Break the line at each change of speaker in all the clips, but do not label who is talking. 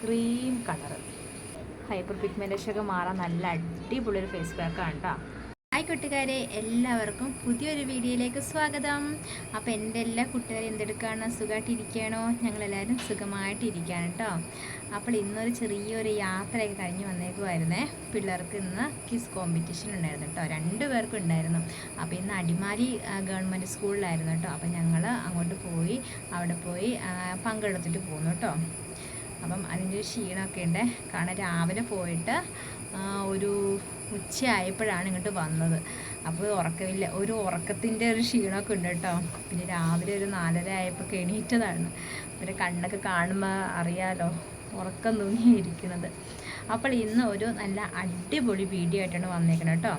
Cream colour hyper pigmentation ഒക്കെ മാറാൻ നല്ല അടിപൊളി ഒരു ഫേസ് പാക്കാണ് കേട്ടോ ഹായ് കൂട്ടുകാരെ എല്ലാവർക്കും പുതിയൊരു വീഡിയോയിലേക്ക് സ്വാഗതം. അപ്പോൾ എന്റെ എല്ലാ കൂട്ടുകാരും എന്തെടുക്കുകയാണ് സുഖമായിട്ടിരിക്കുകയാണോ ഞങ്ങളെല്ലാവരും സുഖമായിട്ടിരിക്കുകയാണ് കേട്ടോ അപ്പോൾ ഇന്നൊരു ചെറിയൊരു യാത്രയൊക്കെ കഴിഞ്ഞ് വന്നേക്കുമായിരുന്നേ പിള്ളേർക്ക് ഇന്ന് കിസ് കോമ്പറ്റീഷൻ ഉണ്ടായിരുന്നു കേട്ടോ രണ്ട് പേർക്കും ഉണ്ടായിരുന്നു. അപ്പോൾ ഇന്ന് അടിമാലി ഗവൺമെന്റ് സ്കൂളിലായിരുന്നു കേട്ടോ അപ്പോൾ ഞങ്ങൾ അങ്ങോട്ട് പോയി അവിടെ പോയി പങ്കെടുത്തിട്ട് പോന്നു കേട്ടോ അപ്പം അതിന്റെ ക്ഷീണമൊക്കെ ഉണ്ട്. കാരണം രാവിലെ പോയിട്ട് ഒരു ഉച്ചയായപ്പോഴാണ് ഇങ്ങോട്ട് വന്നത്. അപ്പോൾ ഉറക്കമില്ല ഒരു ഉറക്കത്തിന്റെ ഒരു ക്ഷീണമൊക്കെ ഉണ്ട് കേട്ടോ. പിന്നെ രാവിലെ ഒരു നാലര ആയപ്പോൾ എണീറ്റതാണ്. പിന്നെ കണ്ണൊക്കെ കാണുമ്പോൾ അറിയാലോ ഉറക്കം തൂങ്ങിയിരിക്കുന്നത്. അപ്പോൾ ഇന്ന് ഒരു നല്ല അടിപൊളി വീഡിയോ ആയിട്ടാണ് വന്നേക്കുന്നത് കേട്ടോ.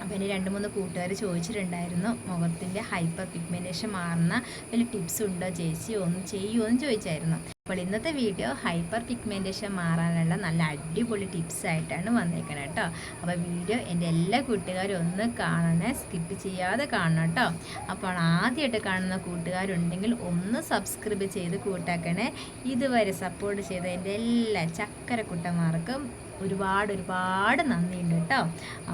അപ്പോൾ എന്റെ രണ്ട് മൂന്ന് കൂട്ടുകാർ ചോദിച്ചിട്ടുണ്ടായിരുന്നു മുഖത്തിന്റെ ഹൈപ്പർ പിഗ്മെന്റേഷൻ മാറുന്ന വല്ല ടിപ്സ് ഉണ്ടോ ചേച്ചി? ഒന്ന് ചെയ്യുമോ എന്ന് ചോദിച്ചായിരുന്നു. അപ്പോൾ ഇന്നത്തെ വീഡിയോ ഹൈപ്പർ പിഗ്മെന്റേഷൻ മാറാനുള്ള നല്ല അടിപൊളി ടിപ്സ് ആയിട്ടാണ് വന്നേക്കുന്നത് കേട്ടോ അപ്പോൾ വീഡിയോ എന്റെ എല്ലാ കൂട്ടുകാരും ഒന്ന് കാണണേ സ്കിപ്പ് ചെയ്യാതെ കാണണം കേട്ടോ അപ്പോൾ ആദ്യമായിട്ട് കാണുന്ന കൂട്ടുകാരുണ്ടെങ്കിൽ ഒന്ന് സബ്സ്ക്രൈബ് ചെയ്ത് കൂട്ടാക്കണേ. ഇതുവരെ സപ്പോർട്ട് ചെയ്ത എന്റെ എല്ലാ ചക്കരക്കുട്ടന്മാർക്കും ഒരുപാട് ഒരുപാട് നന്ദിയുണ്ട് കേട്ടോ.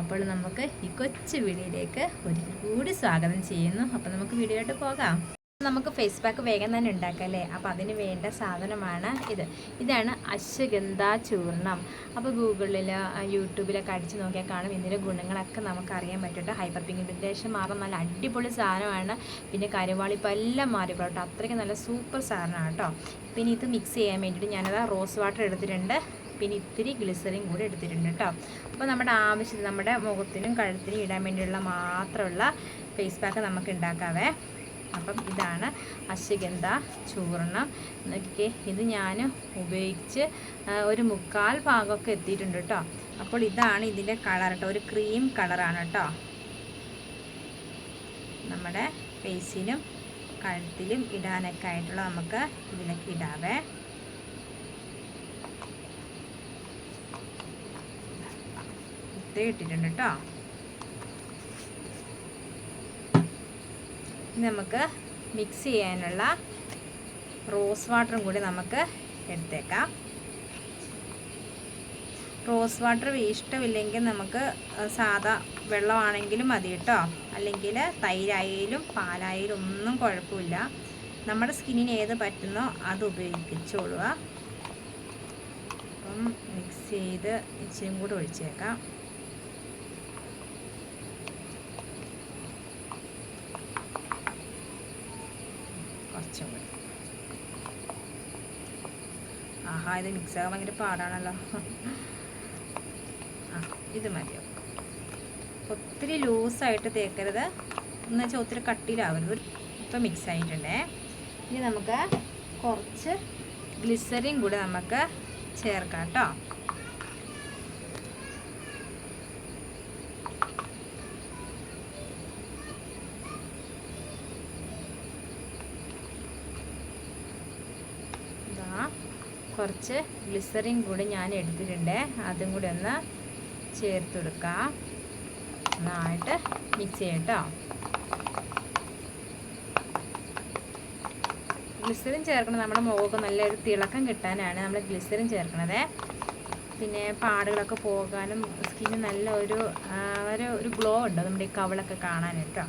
അപ്പോൾ നമുക്ക് ഈ കൊച്ചു വീഡിയോയിലേക്ക് ഒരിക്കൽ കൂടി സ്വാഗതം ചെയ്യുന്നു. അപ്പോൾ നമുക്ക് വീഡിയോയിട്ട് പോകാം. നമുക്ക് ഫേസ് പാക്ക് വേഗം തന്നെ ഉണ്ടാക്കാം അല്ലേ? അപ്പോൾ അതിന് വേണ്ട സാധനമാണ് ഇത്. ഇതാണ് അശ്വഗന്ധ ചൂർണം അപ്പോൾ ഗൂഗിളിൽ യൂട്യൂബിലൊക്കെ അടിച്ച് നോക്കിയാൽ കാണും ഇതിന്റെ ഗുണങ്ങളൊക്കെ നമുക്ക് അറിയാൻ പറ്റും ഹൈപ്പർ പിഗ്മെന്റേഷൻ മാറാൻ നല്ല അടിപൊളി സാധനമാണ്. പിന്നെ കരുവാളിപ്പം എല്ലാം മാറിക്കോട്ടോ അത്രയ്ക്ക് നല്ല സൂപ്പർ സാധനമാണ് കേട്ടോ. പിന്നെ ഇത് മിക്സ് ചെയ്യാൻ വേണ്ടിയിട്ട് ഞാനത് റോസ് വാട്ടർ എടുത്തിട്ടുണ്ട്. പിന്നെ ഇത്തിരി ഗ്ലിസറിൻ കൂടി എടുത്തിട്ടുണ്ട് കേട്ടോ. അപ്പോൾ നമ്മുടെ ആവശ്യത്തിന് നമ്മുടെ മുഖത്തിനും കഴുത്തിനും ഇടാൻ വേണ്ടിയുള്ള മാത്രമുള്ള ഫേസ് പാക്ക് നമുക്ക് ഉണ്ടാക്കാവേ. അപ്പം ഇതാണ് അശ്വഗന്ധ ചൂർണം നോക്കിക്കേ ഇത് ഞാൻ ഉപയോഗിച്ച് ഒരു മുക്കാൽ ഭാഗമൊക്കെ എത്തിയിട്ടുണ്ട് കേട്ടോ. അപ്പോൾ ഇതാണ് ഇതിന്റെ കളർ കേട്ടോ. ഒരു ക്രീം കളറാണ് കേട്ടോ. നമ്മുടെ ഫേസിനും കഴുത്തിലും ഇടാനൊക്കെ ആയിട്ടുള്ള നമുക്ക് ഇതിലൊക്കെ ഇടാവേ. ഇത്രയും ഇട്ടിട്ടുണ്ട് കേട്ടോ നമുക്ക് മിക്സ് ചെയ്യാനുള്ള റോസ് വാട്ടറും കൂടി നമുക്ക് എടുത്തേക്കാം. റോസ് വാട്ടർ ഇഷ്ടമില്ലെങ്കിൽ നമുക്ക് സാധാ വെള്ളമാണെങ്കിലും മതി കേട്ടോ അല്ലെങ്കിൽ തൈരായാലും പാലായാലും ഒന്നും കുഴപ്പമില്ല. നമ്മുടെ സ്കിന്നിന് ഏത് പറ്റുന്നോ അത് ഉപയോഗിച്ചോളുക. അപ്പം മിക്സ് ചെയ്ത് ഇച്ചിരി കൂടി ഒഴിച്ചേക്കാം. കുറച്ചും വരും ആഹാ ഇത് മിക്സ് ആകാൻ ഭയങ്കര പാടാണല്ലോ. ആ ഇത് മതിയാവും ഒത്തിരി ലൂസായിട്ട് തേക്കരുത്. എന്ന് വെച്ചാൽ ഒത്തിരി കട്ടിയിലാവരുത്. ഇപ്പം മിക്സ് ആയിട്ടുണ്ടേ. ഇനി നമുക്ക് കുറച്ച് ഗ്ലിസറിൻ കൂടെ നമുക്ക് ചേർക്കാം കേട്ടോ ഇതാ കുറച്ച് ഗ്ലിസറിൻ കൂടി ഞാൻ എടുത്തിട്ടുണ്ട്. അതും കൂടി ഒന്ന് ചേർത്ത് കൊടുക്കാം. നന്നായിട്ട് മിക്സ് ചെയ്യാം കേട്ടോ ഗ്ലിസറിൻ ചേർക്കണം നമ്മുടെ മുഖമൊക്കെ നല്ലൊരു തിളക്കം കിട്ടാനാണ് നമ്മൾ ഗ്ലിസറിൻ ചേർക്കണത്. പിന്നെ പാടുകളൊക്കെ പോകാനും സ്കിന്നിന് നല്ല ഒരു ഒരു ഒരു ഗ്ലോ ഉണ്ട് നമ്മുടെ ഈ കവളൊക്കെ കാണാൻ കേട്ടോ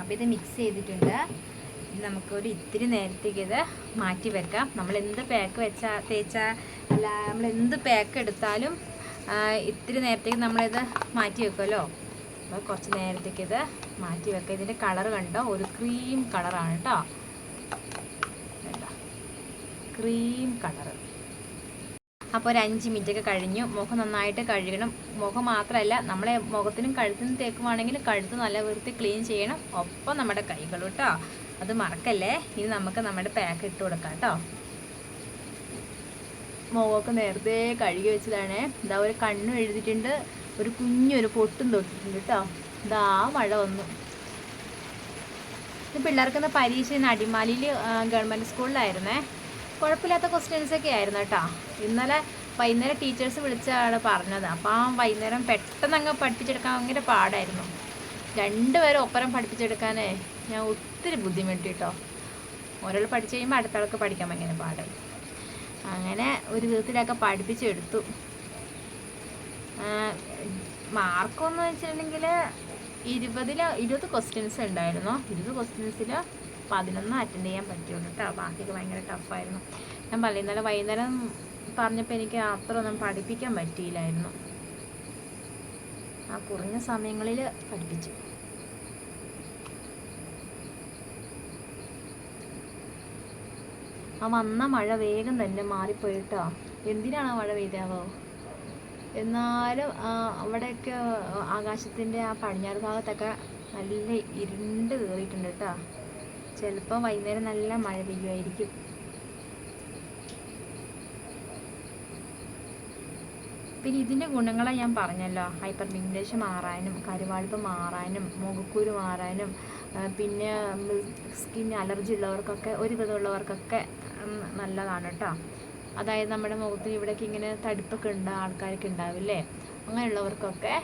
അപ്പോൾ ഇത് മിക്സ് ചെയ്തിട്ടുണ്ട്. നമുക്കൊരു ഇത്തിരി നേരത്തേക്ക് ഇത് മാറ്റി വെക്കാം. നമ്മൾ എന്ത് പാക്ക് വെച്ചാൽ തേച്ചാൽ അല്ല നമ്മൾ എന്ത് പാക്ക് എടുത്താലും ഇത്തിരി നേരത്തേക്ക് നമ്മളിത് മാറ്റി വെക്കുമല്ലോ. അപ്പോൾ കുറച്ച് നേരത്തേക്ക് ഇത് മാറ്റി വെക്കാം. ഇതിന്റെ കളർ കണ്ടോ? ഒരു ക്രീം കളറാണ് കേട്ടോ ക്രീം കളർ അപ്പോൾ ഒരു അഞ്ച് മിനിറ്റൊക്കെ കഴിഞ്ഞു. മുഖം നന്നായിട്ട് കഴുകണം. മുഖം മാത്രമല്ല നമ്മളെ മുഖത്തിനും കഴുത്തിനും തേക്കുവാണെങ്കിൽ കഴുത്ത് നല്ല വൃത്തി ക്ലീൻ ചെയ്യണം. ഒപ്പം നമ്മുടെ കൈകളും കേട്ടോ അത് മറക്കല്ലേ? ഇനി നമുക്ക് നമ്മുടെ പാക്ക് ഇട്ട് കൊടുക്കാം കേട്ടോ മുഖമൊക്കെ നേരത്തെ കഴുകി വെച്ചതാണ്. ഇതാ ഒരു കണ്ണും എഴുതിയിട്ടുണ്ട്. ഒരു കുഞ്ഞൊരു പൊട്ടും തൊട്ടിട്ടുണ്ട് കേട്ടോ ഇതാ മഴ വന്നു. ഇത് പിള്ളേർക്കൊന്ന് പരീക്ഷ ഇന്ന് അടിമാലിയിൽ ഗവൺമെന്റ് സ്കൂളിലായിരുന്നേ. കുഴപ്പമില്ലാത്ത ക്വസ്റ്റ്യൻസ് ഒക്കെ ആയിരുന്നു കേട്ടോ ഇന്നലെ വൈകുന്നേരം ടീച്ചേഴ്സ് വിളിച്ചാണ് പറഞ്ഞത്. അപ്പം ആ വൈകുന്നേരം പെട്ടെന്ന് അങ്ങ് പഠിപ്പിച്ചെടുക്കാൻ ഭയങ്കര പാടായിരുന്നു. രണ്ടുപേരും ഒപ്പരം പഠിപ്പിച്ചെടുക്കാനേ ഞാൻ ഒത്തിരി ബുദ്ധിമുട്ടി കേട്ടോ ഒരാൾ പഠിച്ചു കഴിയുമ്പോൾ അടുത്ത ആൾക്ക് പഠിക്കാൻ ഭയങ്കര പാട് അങ്ങനെ ഒരു വിധത്തിലൊക്കെ പഠിപ്പിച്ചെടുത്തു. മാർക്കൊന്ന് വെച്ചിട്ടുണ്ടെങ്കിൽ ഇരുപതിൽ ഇരുപത് ക്വസ്റ്റ്യൻസ് ഉണ്ടായിരുന്നു. ഇരുപത് ക്വസ്റ്റ്യൻസിൽ പതിനൊന്ന് അറ്റൻഡ് ചെയ്യാൻ പറ്റുള്ളൂ കേട്ടോ ബാക്കിയൊക്കെ ഭയങ്കര ടഫായിരുന്നു ഞാൻ പറഞ്ഞു ഇന്നലെ വൈകുന്നേരം പറഞ്ഞപ്പോൾ എനിക്ക് അത്ര ഒന്നും പഠിപ്പിക്കാൻ പറ്റിയില്ലായിരുന്നു. ആ കുറഞ്ഞ സമയങ്ങളിൽ പഠിപ്പിച്ചു. ആ വന്ന മഴ വേഗം തന്നെ മാറിപ്പോയിട്ടോ. എന്തിനാണ് മഴ പെയ്താവോ എന്നാലും അവിടെയൊക്കെ ആകാശത്തിന്റെ ആ പടിഞ്ഞാറ് ഭാഗത്തൊക്കെ നല്ല ഇരുണ്ട് കയറിയിട്ടുണ്ട് കേട്ടോ. ചിലപ്പോൾ വൈകുന്നേരം നല്ല മഴ പെയ്യുമായിരിക്കും. പിന്നെ ഇതിന്റെ ഗുണങ്ങളെ ഞാൻ പറഞ്ഞല്ലോ. ഹൈപ്പർ പിഗ്മെന്റേഷൻ മാറാനും കരുവാളിപ്പ് മാറാനും മുഖക്കൂര് മാറാനും പിന്നെ സ്കിൻ അലർജി ഉള്ളവർക്കൊക്കെ ഒരുവിധമുള്ളവർക്കൊക്കെ നല്ലതാണ് കേട്ടോ. അതായത് നമ്മുടെ മുഖത്ത് ഇവിടേക്ക് ഇങ്ങനെ തടിപ്പൊക്കെ ഉണ്ട് ആൾക്കാർക്ക് ഉണ്ടാവില്ലേ? അങ്ങനെയുള്ളവർക്കൊക്കെ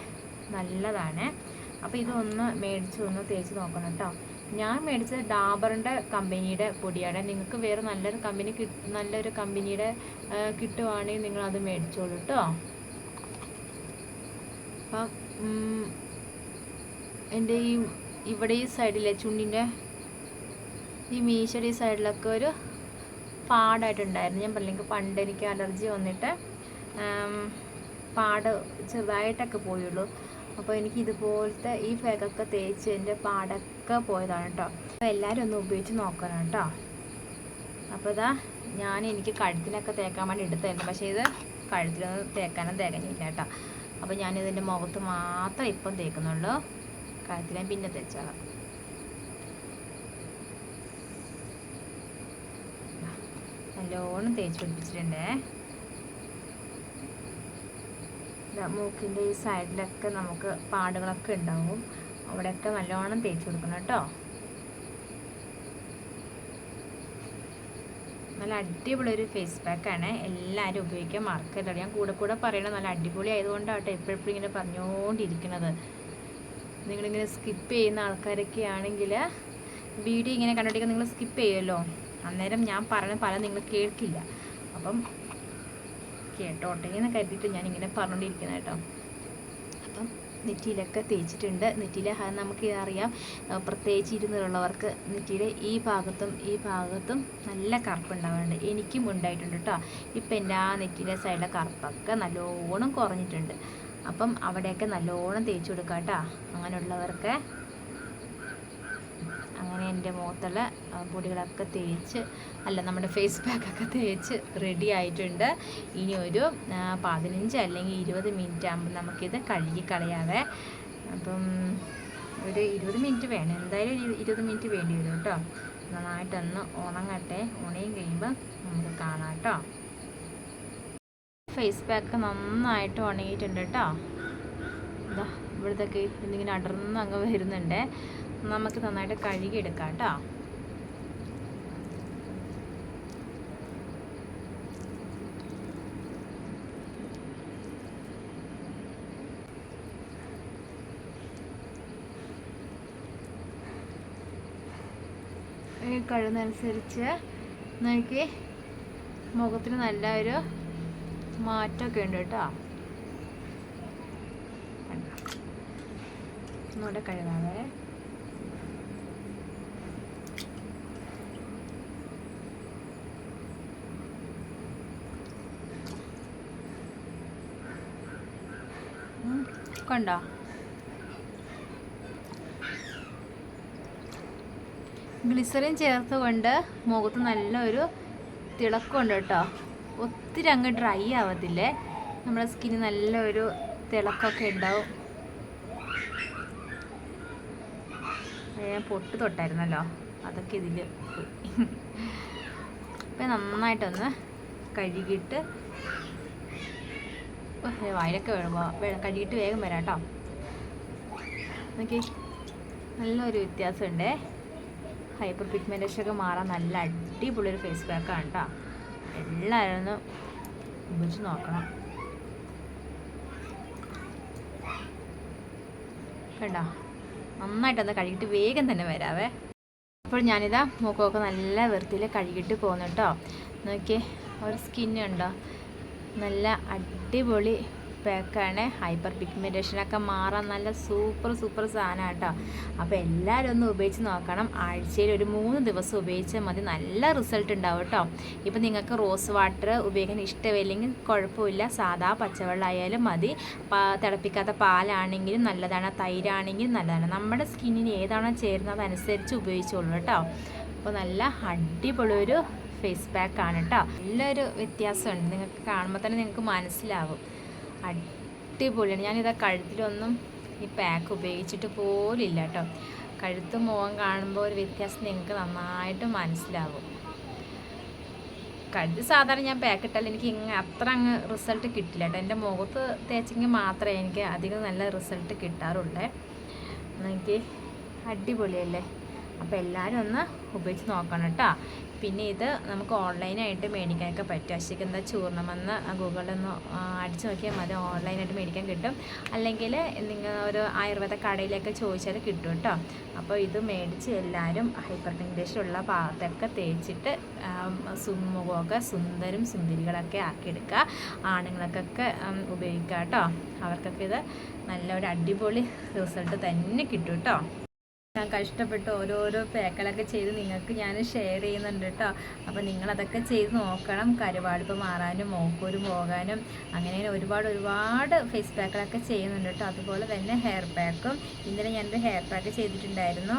നല്ലതാണ്. അപ്പോൾ ഇതൊന്ന് മേടിച്ച് ഒന്ന് തേച്ച് നോക്കണം കേട്ടോ. ഞാൻ മേടിച്ചത് ഡാബറിന്റെ കമ്പനിയുടെ പൊടിയാണ്. നിങ്ങൾക്ക് വേറെ നല്ലൊരു കമ്പനി നല്ലൊരു കമ്പനിയുടെ കിട്ടുവാണെങ്കിൽ നിങ്ങൾ അത് മേടിച്ചോളൂ കേട്ടോ. അപ്പം എന്റെ ഈ ഇവിടെ ഈ സൈഡിലെ ചുണ്ടിന്റെ ഈ മീശയുടെ ഈ സൈഡിലൊക്കെ ഒരു പാടായിട്ടുണ്ടായിരുന്നു. ഞാൻ പറഞ്ഞില്ലെങ്കിൽ പണ്ട് എനിക്ക് അലർജി വന്നിട്ട് പാട് ചെറുതായിട്ടൊക്കെ പോയുള്ളൂ. അപ്പോൾ എനിക്ക് ഇതുപോലത്തെ ഈ ഫേഗൊക്കെ തേച്ച് എന്റെ പാടൊക്കെ പോയതാണ് കേട്ടോ അപ്പോൾ എല്ലാവരും ഒന്ന് ഉപയോഗിച്ച് നോക്കണം കേട്ടോ അപ്പോൾ ഇതാ ഞാൻ എനിക്ക് കഴുത്തിനൊക്കെ തേക്കാൻ വേണ്ടി എടുത്തായിരുന്നു. പക്ഷേ ഇത് കഴുത്തിലൊന്നും തേക്കാനും തികഞ്ഞില്ല കേട്ടോ അപ്പോൾ ഞാനിതിന്റെ മുഖത്ത് മാത്രം ഇപ്പം തേക്കുന്നുള്ളൂ. കഴുത്തിൽ പിന്നെ തേച്ചോളാം. നല്ലോണം തേച്ച് പിടിപ്പിച്ചിട്ടുണ്ടേ. മൂക്കിന്റെ ഈ സൈഡിലൊക്കെ നമുക്ക് പാടുകളൊക്കെ ഉണ്ടാവും. അവിടെയൊക്കെ നല്ലോണം തേച്ച് കൊടുക്കണം കേട്ടോ. നല്ല അടിപൊളി ഒരു ഫേസ് പാക്കാണ് എല്ലാവരും ഉപയോഗിക്കാൻ മറക്കരുത് ഞാൻ കൂടെ കൂടെ പറയണത് നല്ല അടിപൊളി ആയതുകൊണ്ടാട്ടോ എപ്പോഴെപ്പോഴും ഇങ്ങനെ പറഞ്ഞുകൊണ്ടിരിക്കുന്നത്. നിങ്ങളിങ്ങനെ സ്കിപ്പ് ചെയ്യുന്ന ആൾക്കാരൊക്കെ ആണെങ്കിൽ വീഡിയോ ഇങ്ങനെ കണ്ടിട്ട് നിങ്ങൾ സ്കിപ്പ് ചെയ്യുമല്ലോ. അന്നേരം ഞാൻ പറയുന്ന പല നിങ്ങൾ കേൾക്കില്ല. അപ്പം കേട്ടോട്ടെ എന്ന് കരുതിയിട്ട് ഞാൻ ഇങ്ങനെ പറഞ്ഞുകൊണ്ടിരിക്കുന്നത് കേട്ടോ. അപ്പം നെറ്റിയിലൊക്കെ തേച്ചിട്ടുണ്ട്. നെറ്റിയിലെ നമുക്ക് അറിയാം. പ്രത്യേകിച്ച് ഇരുന്നിലുള്ളവർക്ക് നെറ്റിയുടെ ഈ ഭാഗത്തും ഈ ഭാഗത്തും നല്ല കറുപ്പ് ഉണ്ടാവാറുണ്ട് എനിക്കും ഉണ്ടായിട്ടുണ്ട് കേട്ടോ. ഇപ്പം എന്റെ ആ നെറ്റിയിലെ സൈഡിലെ കറുപ്പൊക്കെ നല്ലോണം കുറഞ്ഞിട്ടുണ്ട്. അപ്പം അവിടെയൊക്കെ നല്ലോണം തേച്ച് കൊടുക്കാം കേട്ടോ. അങ്ങനെയുള്ളവർക്ക് അങ്ങനെ എന്റെ മുഖത്തുള്ള പൊടികളൊക്കെ തേച്ച് അല്ല നമ്മുടെ ഫേസ് പാക്കൊക്കെ തേച്ച് റെഡി ആയിട്ടുണ്ട്. ഇനി ഒരു പതിനഞ്ച് അല്ലെങ്കിൽ ഇരുപത് മിനിറ്റ് ആകുമ്പോൾ നമുക്കിത് കഴുകി കളയാവേ. അപ്പം ഒരു ഇരുപത് മിനിറ്റ് വേണം. എന്തായാലും ഇരുപത് മിനിറ്റ് വേണ്ടി വരും കേട്ടോ. നന്നായിട്ടൊന്ന് ഉണങ്ങട്ടെ. ഉണയും കഴിയുമ്പോൾ നമുക്ക് കാണാം കേട്ടോ. ഫേസ് പാക്ക് നന്നായിട്ട് ഉണങ്ങിയിട്ടുണ്ട് കേട്ടോ. ഇതാ ഇവിടുത്തൊക്കെ എന്തെങ്കിലും അടർന്ന് അങ്ങ് വരുന്നുണ്ട്. നമുക്ക് നന്നായിട്ട് കഴുകിയെടുക്കാം കേട്ടോ. ഈ കഴുകുന്നതനുസരിച്ച് നോക്കി മുഖത്തിന് നല്ല ഒരു മാറ്റമൊക്കെ ഉണ്ട് കേട്ടോ? ഒന്നുകൂടെ കഴുകാവേ. കണ്ടോ? ഗ്ലിസറിൻ ചേർത്ത് കൊണ്ട് മുഖത്ത് നല്ലൊരു തിളക്കമുണ്ട് കേട്ടോ. ഒത്തിരി അങ്ങ് ഡ്രൈ ആവത്തില്ലേ? നമ്മുടെ സ്കിന്ന് നല്ലൊരു തിളക്കമൊക്കെ ഉണ്ടാവും. ഞാൻ പൊട്ട് തൊട്ടായിരുന്നല്ലോ. അതൊക്കെ ഇതിൽ പോയി. അപ്പം നന്നായിട്ടൊന്ന് കഴുകിയിട്ട് വായിലൊക്കെ വേണം കഴുകിയിട്ട് വേഗം വരാം കേട്ടോ നോക്കി നല്ലൊരു വ്യത്യാസമുണ്ട്. ഹൈപ്പർ പിഗ്മെന്റേഷൻ ഒക്കെ മാറാൻ നല്ല അടിപൊളി ഒരു ഫേസ് പാക്കാണ് കേട്ടോ എല്ലാവരും ഒന്ന് ഉപയോഗിച്ച് നോക്കണം. കണ്ടോ? നന്നായിട്ടൊന്ന് കഴുകിയിട്ട് വേഗം തന്നെ വരാവേ. അപ്പോൾ ഞാനിതാ മൂക്കമൊക്കെ നല്ല വൃത്തിയിൽ കഴുകിയിട്ട് പോകുന്നു കേട്ടോ നോക്കിയേ ഒരു സ്കിന്ന് ഉണ്ടോ? നല്ല അടിപൊളി പാക്കാണ്. ഹൈപ്പർ പിഗ്മെന്റേഷനൊക്കെ മാറാൻ നല്ല സൂപ്പർ സൂപ്പർ സാധനമാണ് കേട്ടോ അപ്പോൾ എല്ലാവരും ഒന്ന് ഉപയോഗിച്ച് നോക്കണം. ആഴ്ചയിൽ ഒരു മൂന്ന് ദിവസം ഉപയോഗിച്ചാൽ മതി. നല്ല റിസൾട്ട് ഉണ്ടാവും കേട്ടോ ഇപ്പോൾ നിങ്ങൾക്ക് റോസ് വാട്ടർ ഉപയോഗിക്കാൻ ഇഷ്ടമില്ലെങ്കിൽ കുഴപ്പമില്ല. സാധാ പച്ചവെള്ളം ആയാലും മതി തിളപ്പിക്കാത്ത പാലാണെങ്കിലും നല്ലതാണ്. തൈരാണെങ്കിലും നല്ലതാണ്. നമ്മുടെ സ്കിന്നിന് ഏതാണോ ചേരുന്നത് അതനുസരിച്ച് ഉപയോഗിച്ചോളൂ കേട്ടോ അപ്പോൾ നല്ല അടിപൊളി ഒരു ഫേസ് പാക്കാണ് കേട്ടോ നല്ലൊരു വ്യത്യാസമുണ്ട്. നിങ്ങൾക്ക് കാണുമ്പോൾ തന്നെ നിങ്ങൾക്ക് മനസ്സിലാവും. അടിപൊളിയാണ്. ഞാനിതാ കഴുത്തിലൊന്നും ഈ പാക്ക് ഉപയോഗിച്ചിട്ട് പോലില്ല കേട്ടോ കഴുത്ത് മുഖം കാണുമ്പോൾ ഒരു വ്യത്യാസം നിങ്ങൾക്ക് നന്നായിട്ട് മനസ്സിലാവും. കഴുത്ത് സാധാരണ ഞാൻ പാക്ക് ഇട്ടാൽ എനിക്ക് ഇങ്ങ അത്ര അങ്ങ് റിസൾട്ട് കിട്ടില്ല കേട്ടോ എന്റെ മുഖത്ത് തേച്ചെങ്കിൽ മാത്രമേ എനിക്ക് അധികം നല്ല റിസൾട്ട് കിട്ടാറുള്ളേ. എനിക്ക് അടിപൊളിയല്ലേ? അപ്പോൾ എല്ലാവരും ഒന്ന് ഉപയോഗിച്ച് നോക്കണം കേട്ടോ. പിന്നെ ഇത് നമുക്ക് ഓൺലൈനായിട്ട് മേടിക്കാനൊക്കെ പറ്റും. അശ്വഗന്ധ ചൂർണമെന്ന് ഗൂഗിളിലൊന്ന് അടിച്ച് നോക്കിയാൽ മതി. ഓൺലൈനായിട്ട് മേടിക്കാൻ കിട്ടും. അല്ലെങ്കിൽ നിങ്ങൾ ഒരു ആയുർവേദ കടയിലൊക്കെ ചോദിച്ചാൽ കിട്ടും കേട്ടോ. അപ്പോൾ ഇത് മേടിച്ച് എല്ലാവരും ഹൈപ്പർ ഉള്ള ഭാഗത്തൊക്കെ തേച്ചിട്ട് സുമുഖമൊക്കെ സുന്ദരും സുന്ദരികളൊക്കെ ആക്കിയെടുക്കുക. ആണുങ്ങൾക്കൊക്കെ ഉപയോഗിക്കുക കേട്ടോ. അവർക്കൊക്കെ ഇത് നല്ലൊരു അടിപൊളി റിസൾട്ട് തന്നെ കിട്ടും കേട്ടോ. ഞാൻ കഷ്ടപ്പെട്ട് ഓരോരോ പേക്കളൊക്കെ ചെയ്ത് നിങ്ങൾക്ക് ഞാൻ ഷെയർ ചെയ്യുന്നുണ്ട് കേട്ടോ അപ്പോൾ നിങ്ങളതൊക്കെ ചെയ്ത് നോക്കണം. കരുവാടുപ്പ് മാറാനും മോക്കൂര് പോകാനും അങ്ങനെ ഒരുപാട് ഒരുപാട് ഫേസ് പാക്കുകളൊക്കെ ചെയ്യുന്നുണ്ട് കേട്ടോ അതുപോലെ തന്നെ ഹെയർ പാക്കും ഇന്നലെ ഞാനൊരു ഹെയർ പാക്ക് ചെയ്തിട്ടുണ്ടായിരുന്നു.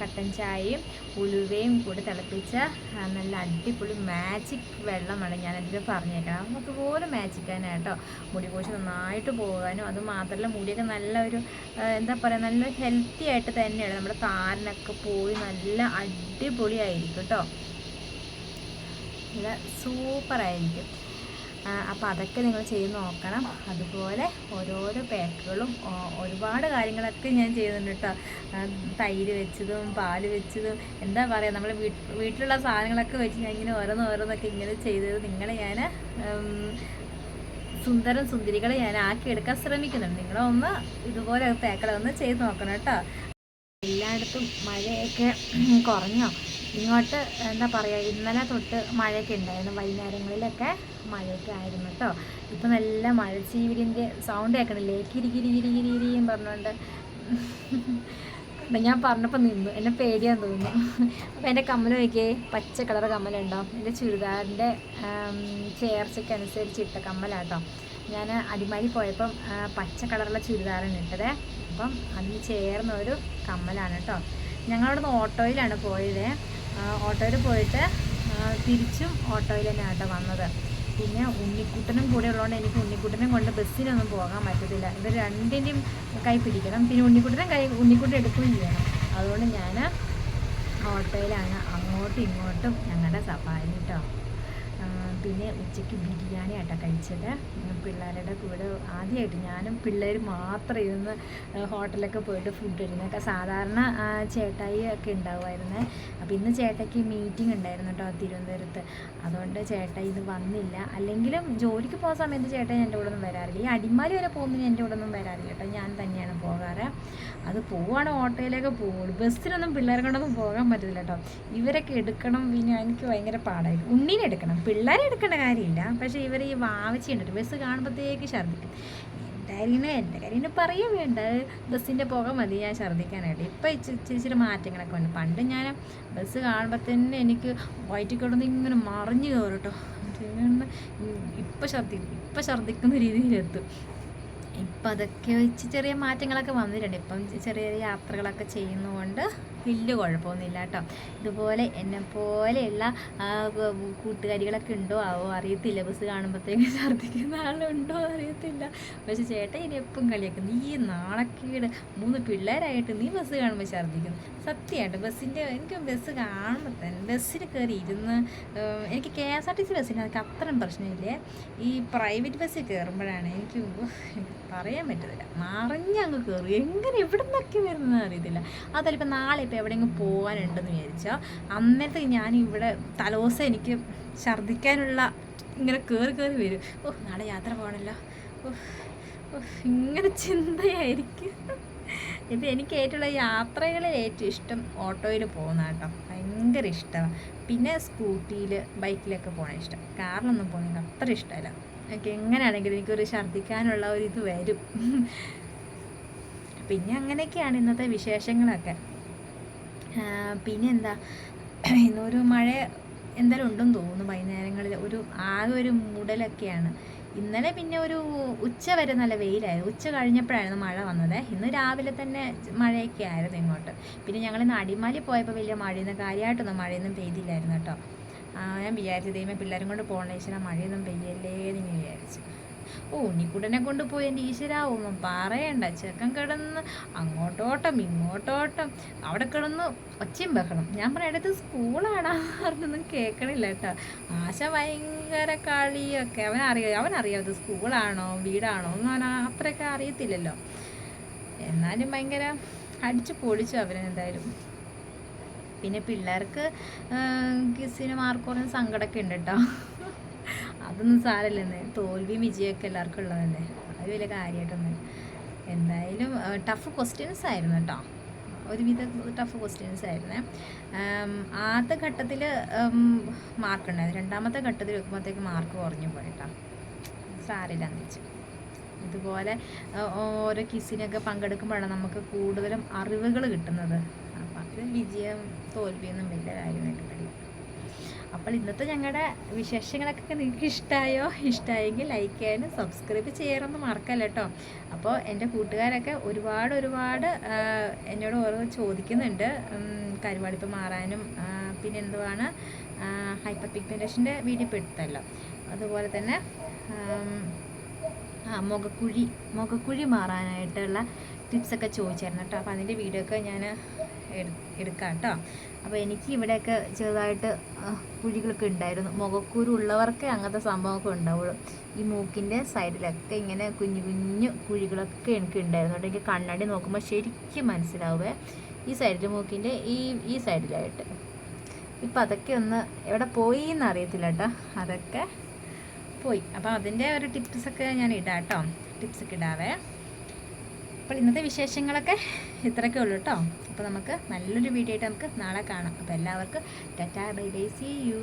കട്ടൻ ചായയും ഉലുവയും കൂടി തിളപ്പിച്ച നല്ല അടിപൊളി മാജിക് വെള്ളമാണ് ഞാൻ പറഞ്ഞേക്കണം പറഞ്ഞേക്കണം അതുപോലെ മാജിക്കാനാണ് കേട്ടോ മുടി കോശം നന്നായിട്ട് പോകാനും അത് മാത്രമല്ല മുടിയൊക്കെ നല്ലൊരു ഒരു എന്താ പറയുക നല്ല ഹെൽത്തി ആയിട്ട് തന്നെയാണ്. നമ്മുടെ താരനൊക്കെ പോയി നല്ല അടിപൊളിയായിരിക്കും കേട്ടോ. നല്ല സൂപ്പറായിരിക്കും. അപ്പോൾ അതൊക്കെ നിങ്ങൾ ചെയ്ത് നോക്കണം. അതുപോലെ ഓരോരോ പാക്കുകളും ഒരുപാട് കാര്യങ്ങളൊക്കെ ഞാൻ ചെയ്യുന്നുണ്ട് കേട്ടോ. തൈര് വെച്ചതും പാൽ വെച്ചതും എന്താ പറയുക നമ്മൾ വീട്ടിലുള്ള സാധനങ്ങളൊക്കെ വെച്ച് ഞാൻ ഇങ്ങനെ ഓരോന്ന് ഓരോന്നൊക്കെ ഇങ്ങനെ ചെയ്തത് നിങ്ങളെ ഞാൻ സുന്ദരം സുന്ദരികളെ ഞാൻ ആക്കിയെടുക്കാൻ ശ്രമിക്കുന്നുണ്ട്. നിങ്ങളൊന്ന് ഇതുപോലെ പാക്കുകളൊന്ന് ചെയ്ത് നോക്കണം കേട്ടോ. എല്ലായിടത്തും മഴയൊക്കെ കുറഞ്ഞോ? ഇങ്ങോട്ട് എന്താ പറയുക ഇന്നലെ തൊട്ട് മഴയൊക്കെ ഉണ്ടായിരുന്നു. വൈകുന്നേരങ്ങളിലൊക്കെ മഴയൊക്കെ ആയിരുന്നു കേട്ടോ ഇപ്പം നല്ല മഴ. ചീവിടിന്റെ സൗണ്ട് കേൾക്കണില്ലേ? കിരി കിരി കിരി കിരിയും പറഞ്ഞുകൊണ്ട് ഞാൻ പറഞ്ഞപ്പോൾ നിന്നു. എന്നെ പേടിയാന്ന് തോന്നുന്നു. അപ്പോൾ എന്റെ കമ്മൽ നോക്കിയേ പച്ച കളർ കമ്മലുണ്ടോ? എന്റെ ചുരിദാറിന്റെ ചേർച്ചയ്ക്ക് അനുസരിച്ച് ഇട്ട കമ്മലാട്ടോ. ഞാൻ അടിമാലി പോയപ്പം പച്ച കളറുള്ള ചുരിദാറാണ് ഇട്ടത്. അപ്പം അതിന് ചേർന്ന ഒരു കമ്മലാണ് കേട്ടോ ഞങ്ങളവിടുന്ന് ഓട്ടോയിലാണ് പോയത്. ഓട്ടോയിൽ പോയിട്ട് തിരിച്ചും ഓട്ടോയിൽ തന്നെയാണ് കേട്ടോ വന്നത്. പിന്നെ ഉണ്ണിക്കുട്ടനും കൂടെ ഉള്ളതുകൊണ്ട് എനിക്ക് ഉണ്ണിക്കുട്ടനെ കൊണ്ട് ബസ്സിനൊന്നും പോകാൻ പറ്റത്തില്ല. ഇവർ രണ്ടിന്റെയും കൈ പിടിക്കണം. പിന്നെ ഉണ്ണിക്കുട്ടനെ കൈ ഉണ്ണിക്കുട്ടൻ എടുക്കുകയും ചെയ്യണം. അതുകൊണ്ട് ഞാൻ ഓട്ടോയിലാണ് അങ്ങോട്ടും ഇങ്ങോട്ടും ഞങ്ങളുടെ സഫാരി കേട്ടോ പിന്നെ ഉച്ചയ്ക്ക് ബിരിയാണി ആട്ടോ കഴിച്ചത് പിള്ളേരുടെ കൂടെ ആദ്യമായിട്ട് ഞാനും പിള്ളേർ മാത്രം ഇരുന്ന് ഹോട്ടലൊക്കെ പോയിട്ട് ഫുഡ് കഴിക്കുന്നതൊക്കെ സാധാരണ ചേട്ടായി ഒക്കെ ഉണ്ടാവുമായിരുന്നേ. അപ്പോൾ ഇന്ന് ചേട്ടയ്ക്ക് മീറ്റിംഗ് ഉണ്ടായിരുന്നു കേട്ടോ തിരുവനന്തപുരത്ത്. അതുകൊണ്ട് ചേട്ടായി ഇന്ന് വന്നില്ല. അല്ലെങ്കിലും ജോലിക്ക് പോകുന്ന സമയത്ത് ചേട്ടായി എന്റെ കൂടെ ഒന്നും വരാറില്ല. ഈ അടിമാലി വരെ പോകുന്നതിന് എന്റെ കൂടെ ഒന്നും വരാറില്ല കേട്ടോ ഞാൻ തന്നെയാണ് പോകാറ്. അത് പോവാണ് ഓട്ടോയിലൊക്കെ പോകുള്ളൂ ബസ്സിനൊന്നും പിള്ളേരെ കൊണ്ടൊന്നും പോകാൻ പറ്റത്തില്ല കേട്ടോ ഇവരൊക്കെ എടുക്കണം പിന്നെ എനിക്ക് ഭയങ്കര പാടായിരിക്കും. ഉണ്ണീനെ എടുക്കണം. പിള്ളേരെ എടുക്കേണ്ട കാര്യമില്ല. പക്ഷേ ഇവർ ഈ വാവച്ചിട്ട് ബസ് കാണുമ്പോഴത്തേക്ക് ഛർദ്ദിക്കും. എന്റെ കാര്യത്തിന് എന്റെ കാര്യത്തിന് പറയും വേണ്ട. ബസ്സിന്റെ പുക മതി ഞാൻ ഛർദ്ദിക്കാനായിട്ട്. ഇപ്പം ഇച്ചിരി ഇച്ചിരി മാറ്റങ്ങളൊക്കെ ഉണ്ട്. പണ്ട് ഞാൻ ബസ് കാണുമ്പോൾ തന്നെ എനിക്ക് വയറ്റിൽ കിടന്ന് ഇങ്ങനെ മറിഞ്ഞു കയറും കേട്ടോ ഇപ്പം ഛർദ്ദിക്കും ഇപ്പം ഛർദ്ദിക്കുന്ന രീതിയിലെത്തും. ഇപ്പം അതൊക്കെ വെച്ച് ചെറിയ മാറ്റങ്ങളൊക്കെ വന്നിട്ടുണ്ട്. ഇപ്പം ചെറിയ ചെറിയ യാത്രകളൊക്കെ ചെയ്യുന്നതുകൊണ്ട് വലിയ കുഴപ്പമൊന്നുമില്ല കേട്ടോ. ഇതുപോലെ എന്നെ പോലെയുള്ള കൂട്ടുകാരികളൊക്കെ ഉണ്ടോ? ആവോ അറിയത്തില്ല. ബസ് കാണുമ്പോഴത്തേക്ക് ഛർദ്ദിക്കുന്ന ആളുണ്ടോ? അറിയത്തില്ല. പക്ഷെ ചേട്ടൻ ഇനി എപ്പം കളിയാക്കും. നീ നാണക്കേട്. മൂന്ന് പിള്ളേരായിട്ട് നീ ബസ് കാണുമ്പോൾ ഛർദ്ദിക്കുന്നു. സത്യമായിട്ട് ബസ്സിന്റെ എനിക്ക് ബസ് കാണുമ്പോൾ തന്നെ ബസ്സിൽ കയറി ഇരുന്ന് എനിക്ക് K S R T C ബസ്സിന് അത്രയും പ്രശ്നമില്ലേ? ഈ പ്രൈവറ്റ് ബസ്സിൽ കയറുമ്പോഴാണ് എനിക്ക് ഉവ്വ്, പറയാൻ പറ്റത്തില്ല. മറിഞ്ഞങ്ങ് കയറി എങ്ങനെ എവിടെ നിന്നൊക്കെ വരുന്നത് അറിയത്തില്ല. അതല്ലിപ്പോൾ നാളെ ഇപ്പോൾ എവിടെയെങ്കിലും പോകാനുണ്ടെന്ന് വിചാരിച്ചാൽ അന്നേരത്തെ ഞാൻ ഇവിടെ തലോസം എനിക്ക് ഛർദ്ദിക്കാനുള്ള ഇങ്ങനെ കയറി കയറി വരും. ഓ നാളെ യാത്ര പോകണല്ലോ. ഓ, ഇങ്ങനെ ചിന്തയായിരിക്കും. ഇപ്പം എനിക്ക് ഏറ്റവും യാത്രകളിൽ ഏറ്റവും ഇഷ്ടം ഓട്ടോയിൽ പോകുന്ന കേട്ടോ. ഭയങ്കര ഇഷ്ടമാണ് പിന്നെ സ്കൂട്ടിയിൽ ബൈക്കിലൊക്കെ പോകണ ഇഷ്ടം. കാറിലൊന്നും പോകുന്നത് അത്ര ഇഷ്ടമല്ല. എനിക്ക് എങ്ങനെയാണെങ്കിലും എനിക്കൊരു ഛർദ്ദിക്കാനുള്ള ഒരു ഇത് വരും. പിന്നെ അങ്ങനെയൊക്കെയാണ് ഇന്നത്തെ വിശേഷങ്ങളൊക്കെ. പിന്നെ എന്താ? ഇന്നൊരു മഴ എന്തായാലും ഉണ്ടെന്ന് തോന്നുന്നു വൈകുന്നേരങ്ങളിൽ. ഒരു ആകെ ഒരു മുടലൊക്കെയാണ്. ഇന്നലെ പിന്നെ ഒരു ഉച്ച വരെ നല്ല വെയിലായിരുന്നു. ഉച്ച കഴിഞ്ഞപ്പോഴായിരുന്നു മഴ വന്നത്. ഇന്ന് രാവിലെ തന്നെ മഴയൊക്കെ ആയിരുന്നു ഇങ്ങോട്ട്. പിന്നെ ഞങ്ങൾ ഇന്ന് അടിമാലി പോയപ്പോൾ വലിയ മഴയൊന്നും കാര്യമായിട്ടൊന്നും മഴയൊന്നും പെയ്തില്ലായിരുന്നു കേട്ടോ. ഞാൻ വിചാരിച്ചു ദൈവം പിള്ളേരും കൊണ്ട് പോകണ ഈശ്വര മഴയൊന്നും പെയ്യല്ലേ എന്ന് ഞാൻ വിചാരിച്ചു. ഓ ഉണ്ണിക്കുട്ടനെ കൊണ്ട് പോയി എന്റെ ഈശ്വര ഒന്നും പറയണ്ട. ചെക്കൻ കിടന്ന് അങ്ങോട്ടോട്ടം ഇങ്ങോട്ടോട്ടം. അവിടെ കിടന്ന് ഒച്ചയും ബഹളം. ഞാൻ പറയാം അടുത്ത് സ്കൂളാടാ പറഞ്ഞൊന്നും കേൾക്കണില്ല കേട്ടോ. ആശ ഭയങ്കര കളിയൊക്കെ. അവനറിയാം അവനറിയാം സ്കൂളാണോ വീടാണോ ഒന്നും അവൻ അത്രയൊക്കെ അറിയത്തില്ലല്ലോ. എന്നാലും ഭയങ്കര അടിച്ചു പൊളിച്ചു അവനെന്തായാലും പിന്നെ പിള്ളേർക്ക് കിസിന് മാർക്ക് സങ്കടമൊക്കെ ഉണ്ട് കേട്ടോ അതൊന്നും സാരല്ലെന്ന് തോൽവിയും വിജയമൊക്കെ എല്ലാവർക്കും ഉള്ളതല്ലേ. അത് വലിയ കാര്യമായിട്ടൊന്നും എന്തായാലും ടഫ് ക്വസ്റ്റ്യൻസ് ആയിരുന്നു കേട്ടോ ഒരുവിധ ടഫ് ക്വസ്റ്റ്യൻസ് ആയിരുന്നേ. ആദ്യ ഘട്ടത്തിൽ മാർക്ക് ഉണ്ടായിരുന്നു. രണ്ടാമത്തെ ഘട്ടത്തിൽ വെക്കുമ്പോഴത്തേക്ക് മാർക്ക് കുറഞ്ഞു പോയി കേട്ടോ സാരില്ലാന്ന് വെച്ചു. ഇതുപോലെ ഓരോ കിസിനൊക്കെ പങ്കെടുക്കുമ്പോഴാണ് നമുക്ക് കൂടുതലും അറിവുകൾ കിട്ടുന്നത്. അത് വിജയം തോൽവിയൊന്നും വലിയ കാര്യമായിട്ടില്ല അപ്പോൾ ഇന്നത്തെ ഞങ്ങളുടെ വിശേഷങ്ങളൊക്കെ നിങ്ങൾക്ക് ഇഷ്ടമായോ ഇഷ്ടമായെങ്കിൽ ലൈക്ക് ചെയ്യാനും സബ്സ്ക്രൈബ് ചെയ്യാനൊന്നും മറക്കല്ല കേട്ടോ. അപ്പോൾ എന്റെ കൂട്ടുകാരൊക്കെ ഒരുപാട് ഒരുപാട് എന്നോട് ഓരോ ചോദിക്കുന്നുണ്ട്. കരുവാളിപ്പ് മാറാനും പിന്നെ എന്തുവാണ് ഹൈപ്പർ പിഗ്മെന്റേഷന്റെ വീഡിയോ പെടുത്തല്ലോ അതുപോലെ തന്നെ മുഖക്കുഴി മുഖക്കുഴി മാറാനായിട്ടുള്ള ടിപ്സൊക്കെ ചോദിച്ചായിരുന്നു കേട്ടോ. അപ്പോൾ അതിന്റെ വീഡിയോ ഒക്കെ ഞാൻ എടുക്കാം കേട്ടോ അപ്പോൾ എനിക്ക് ഇവിടെയൊക്കെ ചെറുതായിട്ട് കുഴികളൊക്കെ ഉണ്ടായിരുന്നു. മുഖക്കുരു ഉള്ളവർക്കേ അങ്ങനത്തെ സംഭവമൊക്കെ ഉണ്ടാവുള്ളൂ. ഈ മൂക്കിന്റെ സൈഡിലൊക്കെ ഇങ്ങനെ കുഞ്ഞു കുഞ്ഞു കുഴികളൊക്കെ എനിക്ക് ഉണ്ടായിരുന്നു എനിക്ക് കണ്ണാടി നോക്കുമ്പോൾ ശരിക്കും മനസ്സിലാവേ ഈ സൈഡിൽ മൂക്കിന്റെ ഈ ഈ സൈഡിലായിട്ട്. ഇപ്പം അതൊക്കെ ഒന്ന് എവിടെ പോയി എന്ന് അറിയത്തില്ല കേട്ടോ അതൊക്കെ പോയി. അപ്പോൾ അതിന്റെ ഒരു ടിപ്സൊക്കെ ഞാൻ ഇടാം കേട്ടോ ടിപ്സൊക്കെ ഇടാവേ. അപ്പോൾ ഇന്നത്തെ വിശേഷങ്ങളൊക്കെ ഇത്രയൊക്കെ ഉള്ളൂ കേട്ടോ അപ്പോൾ നമുക്ക് നല്ലൊരു വീഡിയോ ആയിട്ട് നമുക്ക് നാളെ കാണാം. അപ്പോൾ എല്ലാവർക്കും tata bye bye see you